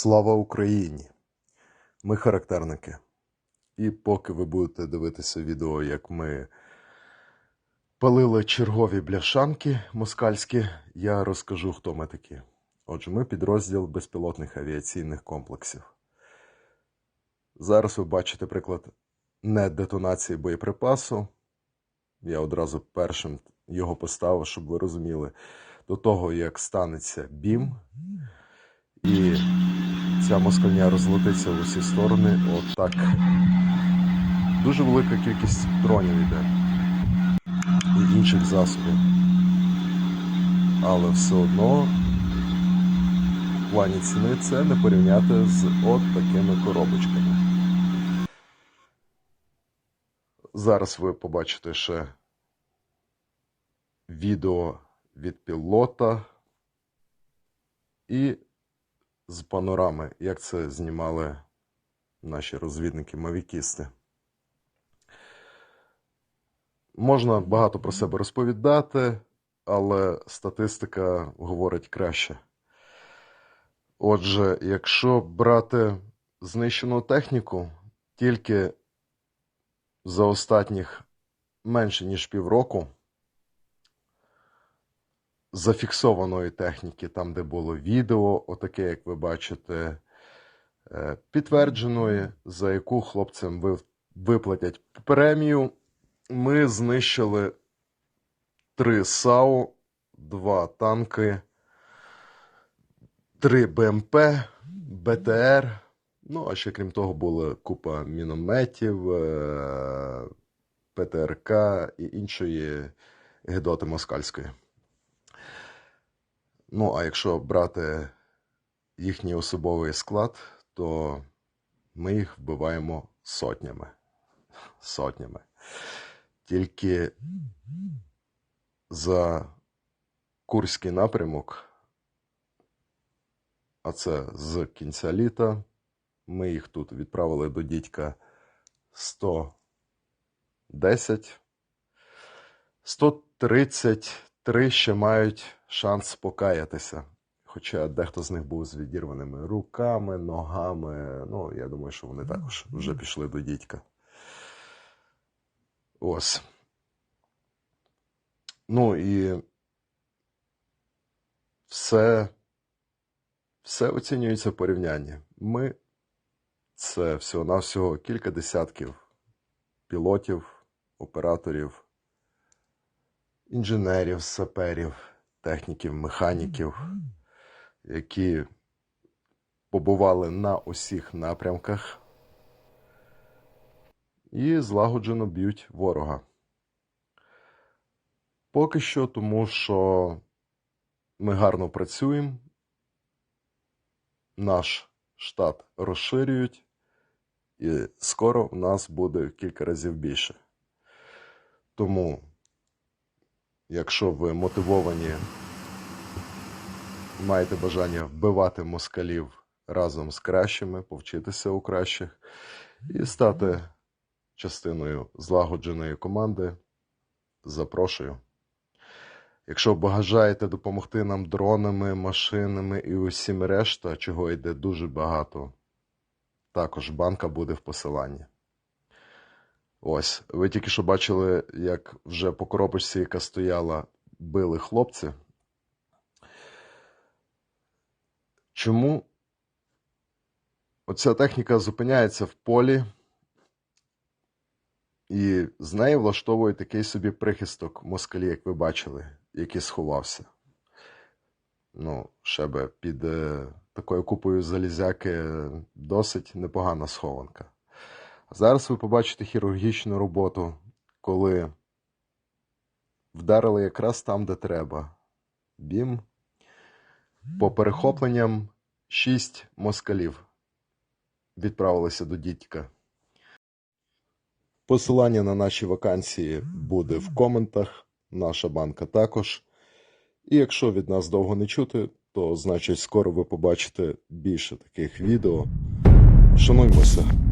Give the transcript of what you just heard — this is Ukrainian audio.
Слава Україні! Ми характерники. І поки ви будете дивитися відео, як ми палили чергові бляшанки москальські, я розкажу, хто ми такі. Отже, ми підрозділ безпілотних авіаційних комплексів. Зараз ви бачите приклад не детонації боєприпасу. Я одразу першим його поставив, щоб ви розуміли, до того, як станеться бім, і ця москальня розлетиться в усі сторони. Отак. Дуже велика кількість дронів йде і інших засобів. Але все одно в плані ціни це не порівняти з от такими коробочками. Зараз ви побачите ще відео від пілота і з панорами, як це знімали наші розвідники-мавікісти. Можна багато про себе розповідати, але статистика говорить краще. Отже, якщо брати знищену техніку, тільки за останніх менше ніж півроку зафіксованої техніки, там, де було відео, отаке, як ви бачите, е, підтвердженої, за яку хлопцям виплатять премію, ми знищили три САУ, два танки, три БМП, БТР. Ну, а ще крім того, була купа мінометів, е, ПТРК і іншої гедоти москальської. Ну, а якщо брати їхній особовий склад, то ми їх вбиваємо сотнями. Сотнями. Тільки за Курський напрямок, а це з кінця літа, ми їх тут відправили до дідька 110. 133 ще мають шанс покаятися. Хоча дехто з них був з відірваними руками, ногами. Ну, я думаю, що вони також вже пішли до дідька. Ось. Ну і все, все оцінюється в порівнянні. Ми це всього-навсього кілька десятків пілотів, операторів, інженерів, саперів, техніків, механіків, які побували на усіх напрямках і злагоджено б'ють ворога. Поки що, тому що ми гарно працюємо, наш штат розширюють, і скоро в нас буде кілька разів більше. Тому, якщо ви мотивовані, маєте бажання вбивати москалів разом з кращими, повчитися у кращих і стати частиною злагодженої команди, запрошую. Якщо бажаєте допомогти нам дронами, машинами і усім решта, чого йде дуже багато, також банка буде в посиланні. Ось, ви тільки що бачили, як вже по коробочці, яка стояла, били хлопці. Чому оця техніка зупиняється в полі, і з неї влаштовує такий собі прихисток москалі, як ви бачили, який сховався. Ну, ще би під е, такою купою залізяки досить непогана схованка. Зараз ви побачите хірургічну роботу, коли вдарили якраз там, де треба. Бім. По перехопленням шість москалів відправилися до дідька. Посилання на наші вакансії буде в коментах, наша банка також. І якщо від нас довго не чути, то значить скоро ви побачите більше таких відео. Шануймося!